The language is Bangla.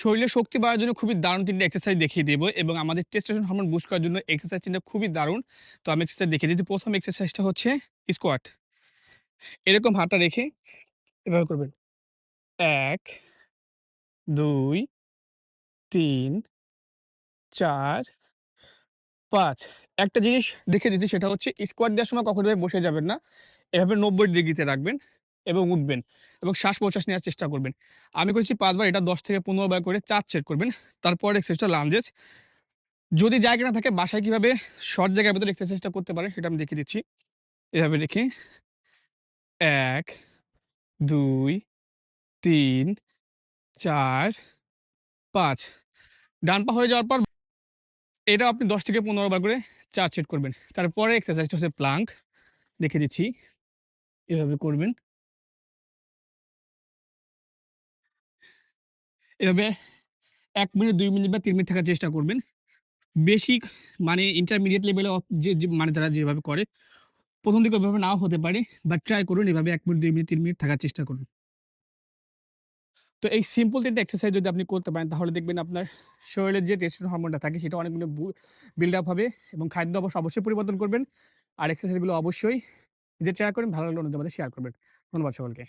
শরীরের শক্তি বাড়ার জন্য খুবই দারুণ ৩ টা এক্সারসাইজ দেখিয়ে দেবো এবং আমাদের টেস্টোস্টেরন হরমোন বুস্ট করার জন্য এক্সারসাইজ ৩ টা খুবই দারুণ। তো আমি এক্সারসাইজ দেখিয়ে দিচ্ছি। প্রথম এক্সারসাইজটা হচ্ছে স্কোয়াট। এরকম হাতটা রেখে এভাবে করবেন। ১ ২ ৩ ৪ ৫ একটা জিনিস দেখে দিচ্ছি সেটা হচ্ছে স্কোয়াট দেওয়ার সময় কখনোভাবে বসে যাবেন না। এভাবে ৯০ ডিগ্রিতে রাখবেন এবং উঠবেন এবং শ্বাস-প্রশ্বাস নেওয়ার চেষ্টা করবেন। আমি করেছি পাঁচবার, এটা ১০ থেকে ১৫ বার করে চার সেট করবেন। তারপর এক্সারসাইজটা লাঞ্জেস। যদি জায়গা না থাকে, বাসায় কীভাবে শর্ট জায়গার ভেতরে এক্সারসাইজটা করতে পারে সেটা আমি দেখিয়ে দিচ্ছি। এভাবে রেখে ১ ২ ৩ ৪ ৫ ডান পা হয়ে যাওয়ার পর এটাও আপনি ১০ থেকে ১৫ বার করে চার সেট করবেন। তারপরে এক্সারসাইজটা হচ্ছে প্লাঙ্ক। দেখে দিচ্ছি। এভাবে করবেন। এভাবে এক মিনিট, দুই মিনিট বা তিন মিনিট থাকার চেষ্টা করবেন। বেশি মানে ইন্টারমিডিয়েট লেভেলে যে মানে যারা যেভাবে করে, প্রথম দিকে ওইভাবে নাও হতে পারে। বাট ট্রাই করুন এভাবে এক মিনিট, দুই মিনিট, তিন মিনিট থাকার চেষ্টা করুন। তো এই সিম্পল ৩ টা এক্সারসাইজ যদি আপনি করতে পারেন, তাহলে দেখবেন আপনার শরীরের যে টেস্টোস্টেরন হরমোনটা থাকে, সেটা অনেকগুলো বিল্ড আপ হবে এবং খাদ্য অবশ্য অবশ্যই পরিবর্তন করবেন। আর এক্সারসাইজগুলো অবশ্যই যে ট্রাই করেন, ভালো লাগলে অন্যদের মধ্যে শেয়ার করবেন। ধন্যবাদ সকলকে।